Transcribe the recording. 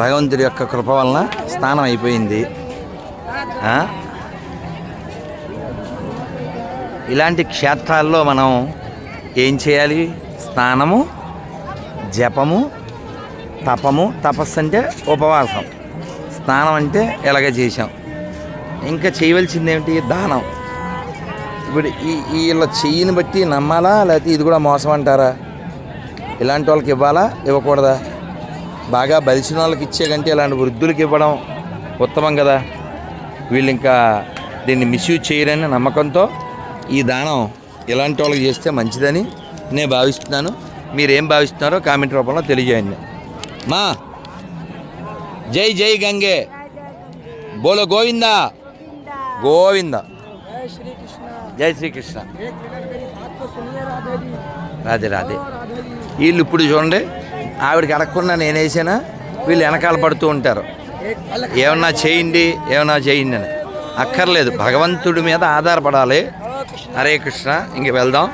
భగవంతుడి యొక్క కృప వలన స్నానం అయిపోయింది. ఇలాంటి క్షేత్రాల్లో మనం ఏం చేయాలి? స్నానము జపము తపము తపస్సు అంటే ఉపవాసం. స్నానం అంటే ఎలాగ చేసాం ఇంకా చేయవలసింది ఏమిటి? దానం. ఇప్పుడు ఈ వీళ్ళ చెయ్యిని బట్టి నమ్మాలా? లేకపోతే ఇది కూడా మోసం అంటారా ఇలాంటి వాళ్ళకి ఇవ్వాలా? ఇవ్వకూడదా? బాగా బలిసిన వాళ్ళకి ఇచ్చే కంటే ఇలాంటి వృద్ధులకి ఇవ్వడం ఉత్తమం కదా. వీళ్ళు ఇంకా దీన్ని మిస్యూజ్ చేయరని నమ్మకంతో ఈ దానం ఇలాంటి వాళ్ళకి చేస్తే మంచిదని నేను భావిస్తున్నాను. మీరేం భావిస్తున్నారో కామెంట్ రూపంలో తెలియజేయండి. మా జై జై గంగే. బోలో గోవిందా? గోవిందా. జై శ్రీకృష్ణ. రాధే రాధే. వీళ్ళు ఇప్పుడు చూడండి. ఆవిడకి అడగకుండా నేను వీళ్ళు వెనకాల పడుతూ ఉంటారు. ఏమన్నా చేయండి ఏమన్నా చేయండి అని. అక్కర్లేదు. భగవంతుడి మీద ఆధారపడాలి. హరే కృష్ణ. ఇంక వెళ్దాం.